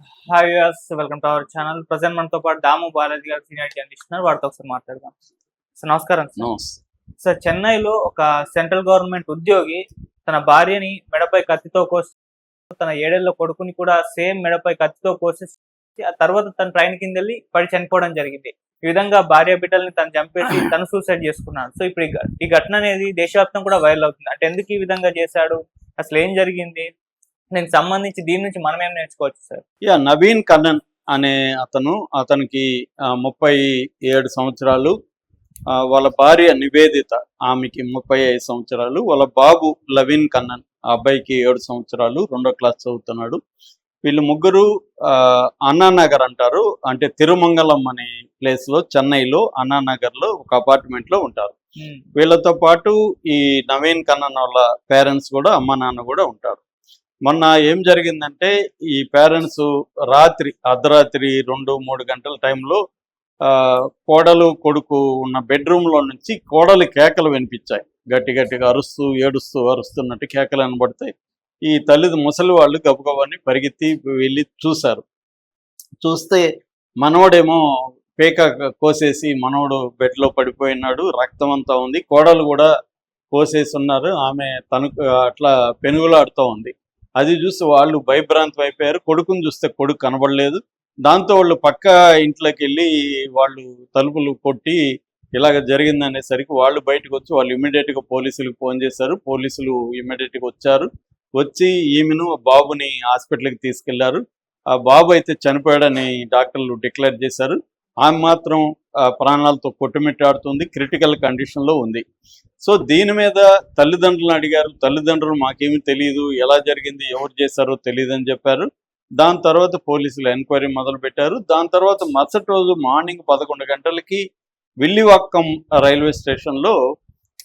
Hi welcome to our channel present మనతో పాటు దాము బాలాజీ గారు సీనియర్ జర్నలిస్ట్ వారితో ఒకసారి మాట్లాడదాం. సార్ నమస్కారం సార్ చెన్నైలో ఒక సెంట్రల్ గవర్నమెంట్ ఉద్యోగి తన భార్యని మెడపై కత్తితో కోసి తన ఏడేళ్ళ కొడుకుని కూడా సేమ్ మెడపై కత్తితో కోసేసి ఆ తర్వాత తన ట్రైన్ కింద వెళ్ళి పడి చనిపోవడం జరిగింది. ఈ విధంగా భార్య బిడ్డల్ని తను చంపేసి తను సూసైడ్ చేసుకున్నాడు. సో ఇప్పుడు ఈ ఘటన అనేది దేశవ్యాప్తం కూడా వైరల్ అవుతుంది. అంటే ఎందుకు ఈ విధంగా చేశాడు? అసలు ఏం జరిగింది? దీనికి సంబంధించి దీని నుంచి మనం ఏం నేర్చుకోవచ్చు సార్? యా నవీన్ కన్నన్ అనే అతను అతనికి ముప్పై ఏడు సంవత్సరాలు. వాళ్ళ భార్య నివేదిత ఆమెకి ముప్పై ఐదు సంవత్సరాలు. వాళ్ళ బాబు లవీన్ కన్నన్ ఆ అబ్బాయికి ఏడు సంవత్సరాలు రెండో క్లాస్ చదువుతున్నాడు. వీళ్ళు ముగ్గురు ఆ, అన్నానగర్ అంటారు. అంటే తిరుమంగళం అనే ప్లేస్లో చెన్నైలో అన్నానగర్లో ఒక అపార్ట్మెంట్లో ఉంటారు వీళ్ళతో పాటు ఈ నవీన్ కన్నన్ వాళ్ళ పేరెంట్స్ కూడా అమ్మ నాన్న కూడా ఉంటారు. మొన్న ఏం జరిగిందంటే ఈ పేరెంట్స్ రాత్రి అర్ధరాత్రి రెండు మూడు గంటల టైంలో ఆ, కోడలు కొడుకు ఉన్న బెడ్రూమ్లో నుంచి కోడలు కేకలు వినిపించాయి. గట్టి గట్టిగా అరుస్తూ ఏడుస్తూ అరుస్తున్నట్టు కేకలు వినబడతాయి. ఈ తల్లి ముసలి వాళ్ళు గబగబని పరిగెత్తి వెళ్ళి చూశారు. చూస్తే మనవడేమో పేక కోసేసి మనవడు బెడ్లో పడిపోయినాడు రక్తం అంతా ఉంది. కోడలు కూడా కోసేసి ఉన్నారు. ఆమె తను అట్లా పెనుగులాడుతూ ఉంది. అది చూసి వాళ్ళు భయభ్రాంతం అయిపోయారు. కొడుకుని చూస్తే కొడుకు కనబడలేదు. దాంతో వాళ్ళు పక్క ఇంట్లోకి వెళ్ళి వాళ్ళు తలుపులు కొట్టి ఇలాగ జరిగింది అనేసరికి వాళ్ళు బయటకు వచ్చి వాళ్ళు ఇమ్మీడియట్గా పోలీసులకు ఫోన్ చేశారు. పోలీసులు ఇమ్మీడియట్గా వచ్చారు. వచ్చి ఈమెను బాబుని హాస్పిటల్కి తీసుకెళ్ళారు. ఆ బాబు అయితే చనిపోయాడని డాక్టర్లు డిక్లేర్ చేశారు. ఆమె మాత్రం ప్రాణాలతో కొట్టుమిట్టాడుతుంది క్రిటికల్ కండిషన్లో ఉంది. సో దీని మీద తల్లిదండ్రులను అడిగారు. తల్లిదండ్రులు మాకేమీ తెలియదు ఎలా జరిగింది ఎవరు చేశారో తెలియదు అని చెప్పారు. దాని తర్వాత పోలీసులు ఎంక్వైరీ మొదలు పెట్టారు దాని తర్వాత మరుసటి రోజు మార్నింగ్ పదకొండు గంటలకి విల్లివాక్కం రైల్వే స్టేషన్లో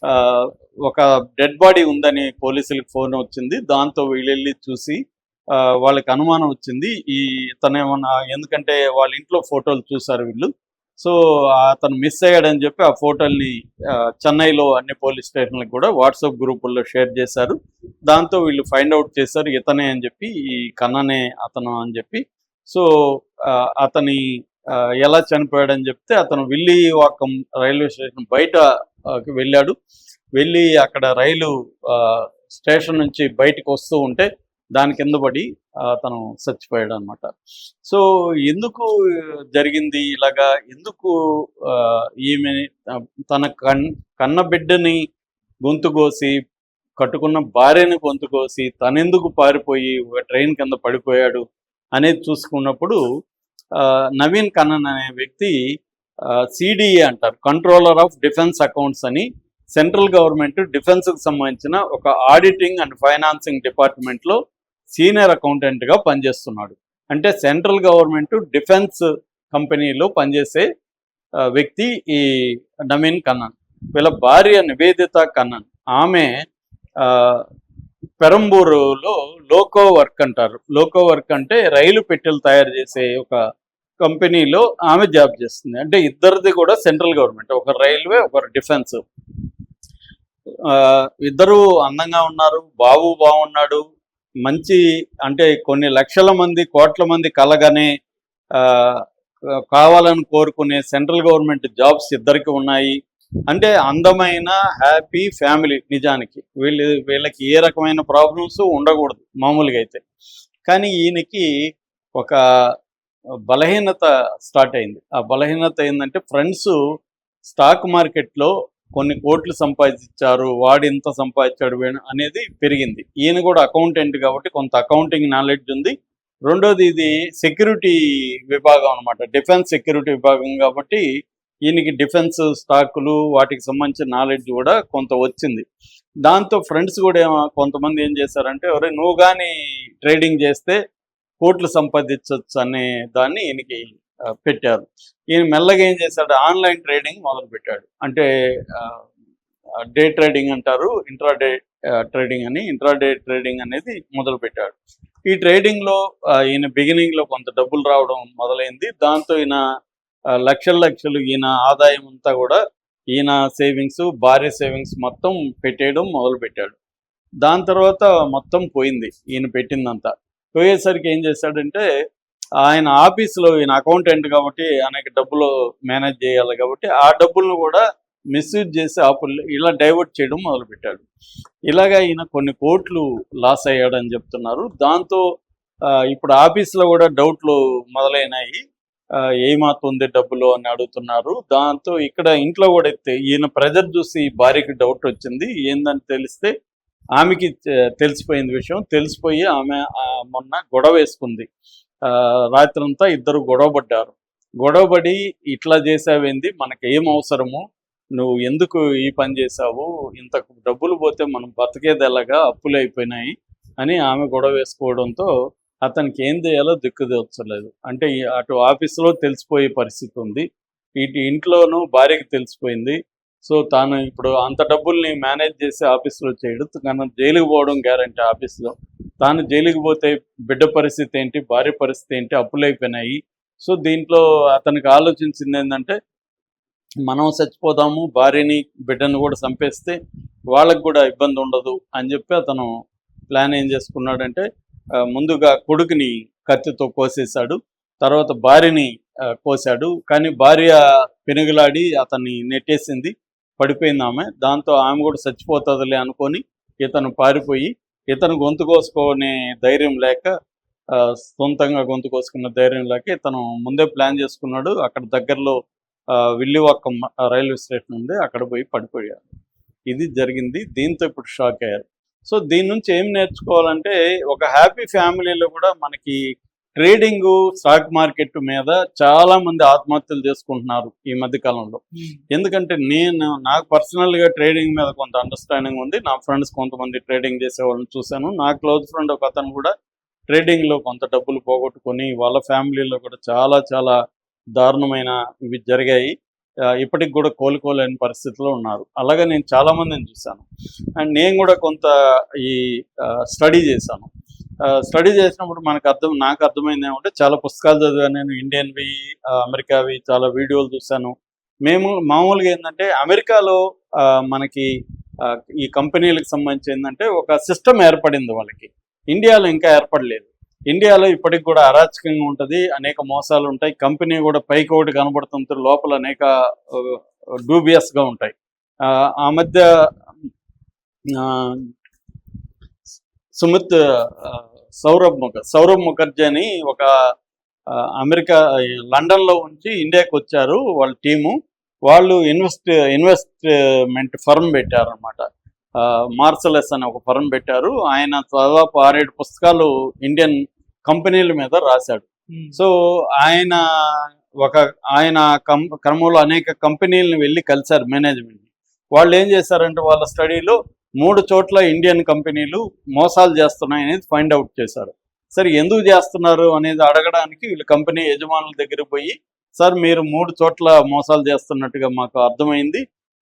ఆ, ఒక డెడ్ బాడీ ఉందని పోలీసులకు ఫోన్ వచ్చింది. దాంతో వీళ్ళెళ్ళి చూసి ఆ, వాళ్ళకి అనుమానం వచ్చింది. ఈ తనేమన్నా ఎందుకంటే వాళ్ళ ఇంట్లో ఫోటోలు చూసారు వీళ్ళు. సో అతను మిస్ అయ్యాడని చెప్పి ఆ ఫోటోల్ని చెన్నైలో అన్ని పోలీస్ స్టేషన్లకు కూడా వాట్సాప్ గ్రూపుల్లో షేర్ చేశారు. దాంతో వీళ్ళు ఫైండ్ అవుట్ చేశారు ఇతనే అని చెప్పి ఈ కన్ననే అతను అని చెప్పి. సో ఆ, అతని ఎలా చనిపోయాడని చెప్తే అతను విల్లివాకం రైల్వే స్టేషన్ బయట వెళ్ళాడు. వెళ్ళి అక్కడ రైలు ఆ, స్టేషన్ నుంచి బయటకు వస్తూ ఉంటే దాని కింద పడి ఆ, చచ్చిపోయాడు అనమాట సో ఎందుకు జరిగింది ఇలాగా? ఎందుకు ఆ, ఈమె తన కన్ కన్న బిడ్డని గొంతు కోసి కట్టుకున్న భార్యని గొంతు కోసి తనెందుకు పారిపోయి ఒక ట్రైన్ కింద పడిపోయాడు అనేది చూసుకున్నప్పుడు ఆ, నవీన్ కన్నన్ అనే వ్యక్తి సిడిఏ అంటారు కంట్రోలర్ ఆఫ్ డిఫెన్స్ అకౌంట్స్ అని సెంట్రల్ గవర్నమెంట్ డిఫెన్స్కి సంబంధించిన ఒక ఆడిటింగ్ అండ్ ఫైనాన్సింగ్ డిపార్ట్మెంట్లో సీనియర్ అకౌంటెంట్గా పనిచేస్తున్నాడు. అంటే సెంట్రల్ గవర్నమెంట్ డిఫెన్స్ కంపెనీలో పనిచేసే వ్యక్తి ఈ నవీన్ కన్నన్. వీళ్ళ భార్య నివేదిత కన్నన్. ఆమె ఆ, పెరంబూరులో లోకో వర్క్ అంటారు. లోకో వర్క్ అంటే రైలు పెట్టెలు తయారు చేసే ఒక కంపెనీలో ఆమె జాబ్ చేస్తుంది. అంటే ఇద్దరిది కూడా సెంట్రల్ గవర్నమెంట్. ఒక రైల్వే ఒకరు డిఫెన్స్. ఆ, ఇద్దరు అందంగా ఉన్నారు. బాబు బాగున్నాడు. మంచి అంటే కొన్ని లక్షల మంది కోట్ల మంది కలగనే ఆ, కావాలని కోరుకునే సెంట్రల్ గవర్నమెంట్ జాబ్స్ ఇద్దరికి ఉన్నాయి. అంటే అందమైన హ్యాపీ ఫ్యామిలీ నిజానికి. వీళ్ళు వీళ్ళకి ఏ రకమైన ప్రాబ్లమ్స్ ఉండకూడదు మామూలుగా అయితే. కానీ ఈయనకి ఒక బలహీనత స్టార్ట్ అయింది. ఆ బలహీనత ఏంటంటే ఫ్రెండ్స్ స్టాక్ మార్కెట్లో కొన్ని కోట్లు సంపాదించారు వాడు ఇంత సంపాదించాడు అనేది పెరిగింది. ఈయన కూడా అకౌంటెంట్ కాబట్టి కొంత అకౌంటింగ్ నాలెడ్జ్ ఉంది. రెండోది ఇది సెక్యూరిటీ విభాగం అనమాట డిఫెన్స్ సెక్యూరిటీ విభాగం కాబట్టి ఈయనకి డిఫెన్స్ స్టాకులు వాటికి సంబంధించిన నాలెడ్జ్ కూడా కొంత వచ్చింది. దాంతో ఫ్రెండ్స్ కూడా కొంతమంది ఏం చేశారంటే ఒరే నువ్వు కానీ ట్రేడింగ్ చేస్తే కోట్లు సంపాదించవచ్చు అనే దాన్ని ఈయనకి పెట్టారు. ఈయన మెల్లగా ఏం చేశాడు? ఆన్లైన్ ట్రేడింగ్ మొదలు పెట్టాడు అంటే డే ట్రేడింగ్ అంటారు ఇంట్రాడే ట్రేడింగ్ అని ఇంట్రాడే ట్రేడింగ్ అనేది మొదలు పెట్టాడు ఈ ట్రేడింగ్లో ఈయన బిగినింగ్లో కొంత డబ్బులు రావడం మొదలైంది. దాంతో ఈయన లక్షల లక్షలు ఈయన ఆదాయం అంతా కూడా ఈయన సేవింగ్స్ భార్య సేవింగ్స్ మొత్తం పెట్టేయడం మొదలు పెట్టాడు దాని తర్వాత మొత్తం పోయింది ఈయన పెట్టిందంతా. పోయేసరికి ఏం చేశాడంటే ఆయన ఆఫీసులో ఈయన అకౌంటెంట్ కాబట్టి ఆయనకి డబ్బులు మేనేజ్ చేయాలి కాబట్టి ఆ డబ్బులను కూడా మిస్యూజ్ చేసి ఆపులు ఇలా డైవర్ట్ చేయడం మొదలుపెట్టాడు. ఇలాగా ఈయన కొన్ని కోట్లు లాస్ అయ్యాడని చెప్తున్నారు. దాంతో ఆ, ఇప్పుడు ఆఫీస్లో కూడా డౌట్లు మొదలైనాయి. ఆ, ఏమాత్రం ఉంది డబ్బులు అని అడుగుతున్నారు. దాంతో ఇక్కడ ఇంట్లో కూడా ఈయన ప్రెజర్ చూసి భార్యకి డౌట్ వచ్చింది. ఏందని తెలిస్తే ఆమెకి తెలిసిపోయింది విషయం. తెలిసిపోయి ఆమె మొన్న గొడవ వేసుకుంది. ఆ, రాత్రంతా ఇద్దరు గొడవపడ్డారు గొడవపడి ఇట్లా చేసావేంది? మనకి ఏం అవసరము? నువ్వు ఎందుకు ఈ పని చేసావు ఇంత డబ్బులు పోతే మనం బతికేది ఎలాగా అప్పులు అయిపోయినాయి అని ఆమె గొడవ వేసుకోవడంతో అతనికి ఏం చేయాలో దిక్కు తెచ్చలేదు. అంటే అటు ఆఫీసులో తెలిసిపోయే పరిస్థితి ఉంది. ఇటు ఇంట్లోనూ భార్యకి తెలిసిపోయింది. సో తాను ఇప్పుడు అంత డబ్బుల్ని మేనేజ్ చేసి ఆఫీసులో చేయడు. కానీ జైలుకి పోవడం గ్యారంటీ ఆఫీస్లో. తాను జైలుకి పోతే బిడ్డ పరిస్థితి ఏంటి? భార్య పరిస్థితి ఏంటి? అప్పులు అయిపోయినాయి. సో దీంట్లో అతనికి ఆలోచించింది ఏంటంటే మనం చచ్చిపోదాము భార్యని బిడ్డను కూడా చంపేస్తే వాళ్ళకు కూడా ఇబ్బంది ఉండదు అని చెప్పి అతను ప్లాన్ ఏం చేసుకున్నాడంటే ముందుగా కొడుకుని కత్తితో కోసేశాడు. తర్వాత భార్యని కోశాడు కానీ భార్య పెనుగులాడి అతన్ని నెట్టేసింది. పడిపోయింది ఆమె. దాంతో ఆమె కూడా చచ్చిపోతుందిలే అనుకొని ఇతను పారిపోయి ఇతను గొంతు కోసుకునే ధైర్యం లేక ఆ, సొంతంగా గొంతు కోసుకున్న ధైర్యం లేక ఇతను ముందే ప్లాన్ చేసుకున్నాడు. అక్కడ దగ్గరలో ఆ, విల్లివాక్కం రైల్వే స్టేషన్ ఉంది. అక్కడ పోయి పడిపోయాడు. ఇది జరిగింది. దీంతో ఇప్పుడు షాక్ అయ్యారు. సో దీని నుంచి ఏం నేర్చుకోవాలంటే ఒక హ్యాపీ ఫ్యామిలీలో కూడా మనకి ట్రేడింగ్ స్టాక్ మార్కెట్ మీద చాలా మంది ఆత్మహత్యలు చేసుకుంటున్నారు ఈ మధ్య కాలంలో. ఎందుకంటే నేను నాకు పర్సనల్గా ట్రేడింగ్ మీద కొంత అండర్స్టాండింగ్ ఉంది. నా ఫ్రెండ్స్ కొంతమంది ట్రేడింగ్ చేసే వాళ్ళని చూశాను. నా క్లోజ్ ఫ్రెండ్ ఒక అతను కూడా ట్రేడింగ్లో కొంత డబ్బులు పోగొట్టుకొని వాళ్ళ ఫ్యామిలీలో కూడా చాలా చాలా దారుణమైన ఇవి జరిగాయి. ఇప్పటికి కూడా కోలుకోలేని పరిస్థితిలో ఉన్నారు. అలాగే నేను చాలా మందిని చూశాను. అండ్ నేను కూడా కొంత ఈ స్టడీ చేశాను. స్టడీ చేసినప్పుడు మనకు అర్థం నాకు అర్థమైంది ఏమంటే చాలా పుస్తకాలు చదివాను నేను ఇండియన్వి అమెరికావి చాలా వీడియోలు చూశాను. మేము మామూలుగా ఏంటంటే అమెరికాలో ఆ, మనకి ఈ కంపెనీలకు సంబంధించి ఏంటంటే ఒక సిస్టమ్ ఏర్పడింది వాళ్ళకి. ఇండియాలో ఇంకా ఏర్పడలేదు. ఇండియాలో ఇప్పటికి కూడా అరాచకంగా ఉంటుంది అనేక మోసాలు ఉంటాయి కంపెనీ కూడా పైకి ఒకటి కనబడుతుంది లోపల అనేక డూబియస్గా ఉంటాయి. ఆ, ఆ మధ్య ఆ, సుమిత్ సౌరభ్ ముఖ సౌరభ్ ముఖర్జీ అని ఒక అమెరికా లండన్లో ఉంచి ఇండియాకి వచ్చారు వాళ్ళ టీము. వాళ్ళు ఇన్వెస్ట్ ఇన్వెస్ట్మెంట్ ఫర్మ్ పెట్టారు అనమాట మార్సలెస్ అని ఒక ఫర్మ్ పెట్టారు. ఆయన దాదాపు ఆరేడు పుస్తకాలు ఇండియన్ కంపెనీల మీద రాశాడు. సో ఆయన ఒక ఆయన కం క్రమంలో అనేక కంపెనీలను వెళ్ళి కలిశారు మేనేజ్మెంట్ వాళ్ళు ఏం చేశారంటే వాళ్ళ స్టడీలో మూడు చోట్ల ఇండియన్ కంపెనీలు మోసాలు చేస్తున్నాయి అనేది ఫైండ్ అవుట్ చేశారు. సరే ఎందుకు చేస్తున్నారు అనేది అడగడానికి వీళ్ళు కంపెనీ యజమానుల దగ్గర పోయి సార్ మీరు మూడు చోట్ల మోసాలు చేస్తున్నట్టుగా మాకు అర్థమైంది.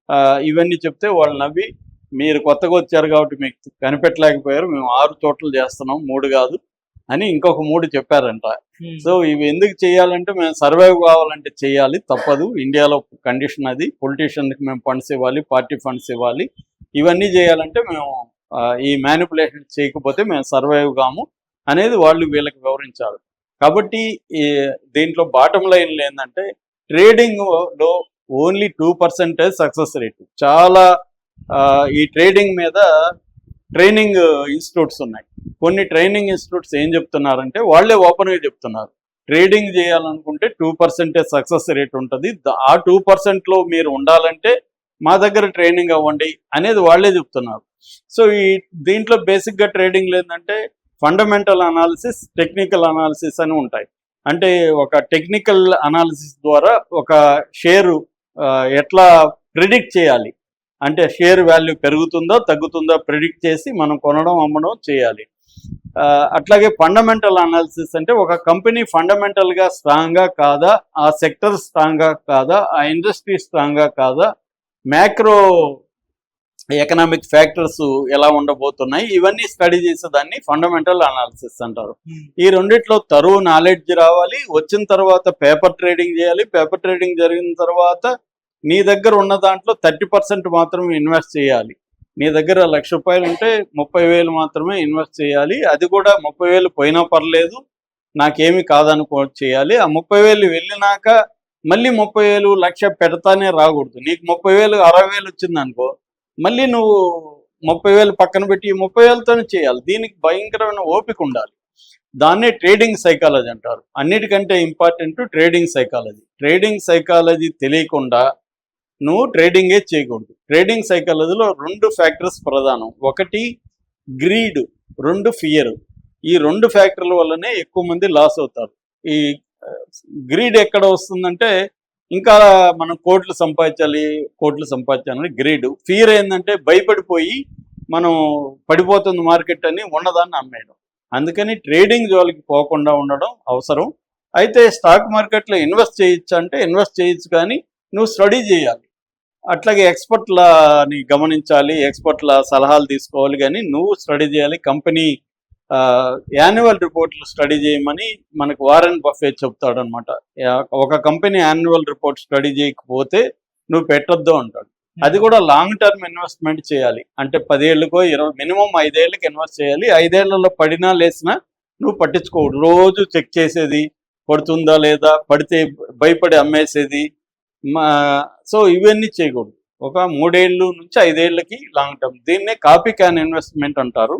ఆ, ఇవన్నీ చెప్తే వాళ్ళు నవ్వి మీరు కొత్తగా వచ్చారు కాబట్టి మీకు కనిపెట్టలేకపోయారు. మేము ఆరు చోట్ల చేస్తున్నాం మూడు కాదు అని ఇంకొక మూడు చెప్పారంట. సో ఇవి ఎందుకు చేయాలంటే మేము సర్వైవ్ కావాలంటే చేయాలి తప్పదు. ఇండియాలో కండిషన్ అది. పొలిటీషియన్కి మేము ఫండ్స్ ఇవ్వాలి పార్టీ ఫండ్స్ ఇవ్వాలి. ఇవన్నీ చేయాలంటే మేము ఈ మ్యానిపులేషన్ చేయకపోతే మేము సర్వైవ్ కాము అనేది వాళ్ళు వీళ్ళకి వివరించారు. కాబట్టి దీంట్లో బాటం లైన్ ఏంటంటే ట్రేడింగ్లో only two percentage success rate చాలా ఈ ట్రేడింగ్ మీద ట్రైనింగ్ ఇన్స్టిట్యూట్స్ ఉన్నాయి. కొన్ని ట్రైనింగ్ ఇన్స్టిట్యూట్స్ ఏం చెప్తున్నారంటే వాళ్ళే ఓపెన్గా చెప్తున్నారు. ట్రేడింగ్ చేయాలనుకుంటే టూ పర్సెంటేజ్ సక్సెస్ రేట్ ఉంటుంది. ఆ టూ పర్సెంట్లో మీరు ఉండాలంటే మా దగ్గర ట్రైనింగ్ అవ్వండి అనేది వాళ్ళే చెప్తున్నారు. సో ఈ దీంట్లో బేసిక్గా ట్రేడింగ్ లేదంటే ఫండమెంటల్ అనాలిసిస్ టెక్నికల్ అనాలిసిస్ అని ఉంటాయి. అంటే ఒక టెక్నికల్ అనాలిసిస్ ద్వారా ఒక షేరు ఆ, ఎట్లా ప్రిడిక్ట్ చేయాలి? అంటే షేర్ వాల్యూ పెరుగుతుందో తగ్గుతుందో ప్రిడిక్ట్ చేసి మనం కొనడం అమ్మడం చేయాలి. ఆ, అట్లాగే ఫండమెంటల్ అనాలిసిస్ అంటే ఒక కంపెనీ ఫండమెంటల్గా స్ట్రాంగ్గా కాదా ఆ సెక్టర్ స్ట్రాంగ్గా కాదా ఆ ఇండస్ట్రీ స్ట్రాంగ్గా కాదా మ్యాక్రో ఎకనామిక్ ఫ్యాక్టర్స్ ఎలా ఉండబోతున్నాయి? ఇవన్నీ స్టడీ చేసేదాన్ని ఫండమెంటల్ అనాలిసిస్ అంటారు. ఈ రెండిట్లో తరువు నాలెడ్జ్ రావాలి వచ్చిన తర్వాత పేపర్ ట్రేడింగ్ చేయాలి పేపర్ ట్రేడింగ్ జరిగిన తర్వాత నీ దగ్గర ఉన్న దాంట్లో థర్టీ పర్సెంట్ మాత్రమే ఇన్వెస్ట్ చేయాలి. నీ దగ్గర లక్ష రూపాయలు ఉంటే ముప్పై వేలు మాత్రమే ఇన్వెస్ట్ చేయాలి. అది కూడా ముప్పై వేలు పోయినా పర్లేదు నాకేమి కాదనుకో చేయాలి. ఆ ముప్పై వేలు వెళ్ళినాక మళ్ళీ ముప్పై వేలు లక్ష పెడతానే రాకూడదు. నీకు ముప్పై వేలు అరవై వేలు వచ్చింది అనుకో మళ్ళీ నువ్వు ముప్పై వేలు పక్కన పెట్టి ముప్పై వేలతోనే చేయాలి. దీనికి భయంకరమైన ఓపిక ఉండాలి. దాన్నే ట్రేడింగ్ సైకాలజీ అంటారు. అన్నిటికంటే important trading psychology. Trading psychology తెలియకుండా నువ్వు ట్రేడింగే చేయకూడదు. ట్రేడింగ్ సైకాలజీలో రెండు ఫ్యాక్టర్స్ ప్రధానం. ఒకటి గ్రీడ్. రెండు ఫియర్. ఈ రెండు ఫ్యాక్టర్ల వల్లనే ఎక్కువ మంది లాస్ అవుతారు. ఈ గ్రీడ్ ఎక్కడ వస్తుందంటే ఇంకా మనం కోట్లు సంపాదించాలి కోట్లు సంపాదించాలని గ్రీడ్. ఫియర్ ఏంటంటే భయపడిపోయి మనం పడిపోతుంది మార్కెట్ అని ఉన్నదాన్ని అమ్మేయడం. అందుకని ట్రేడింగ్ జోలికి పోకుండా ఉండడం అవసరం. అయితే స్టాక్ మార్కెట్లో ఇన్వెస్ట్ చేయొచ్చు అంటే ఇన్వెస్ట్ చేయొచ్చు కానీ నువ్వు స్టడీ చేయాలి. అట్లాగే ఎక్స్పర్ట్లని గమనించాలి ఎక్స్పర్ట్ల సలహాలు తీసుకోవాలి కానీ నువ్వు స్టడీ చేయాలి కంపెనీ యాన్యువల్ రిపోర్ట్లు స్టడీ చేయమని మనకు వారెన్ బఫే చెప్తాడు అనమాట ఒక కంపెనీ యాన్యువల్ రిపోర్ట్ స్టడీ చేయకపోతే నువ్వు పెట్టొద్దు అంటాడు. అది కూడా లాంగ్ టర్మ్ ఇన్వెస్ట్మెంట్ చేయాలి. అంటే పదేళ్ళకో ఇరవై మినిమం ఐదేళ్ళకి ఇన్వెస్ట్ చేయాలి. ఐదేళ్ళలో పడినా లేసినా నువ్వు పట్టించుకోవద్దు రోజు చెక్ చేసేది పడుతుందా లేదా పడితే భయపడి అమ్మేసేది మా సో ఇవన్నీ చేయకూడదు. ఒక మూడేళ్ళు నుంచి ఐదేళ్ళకి లాంగ్ టర్మ్ దీన్నే కాపీ క్యాన్ ఇన్వెస్ట్మెంట్ అంటారు.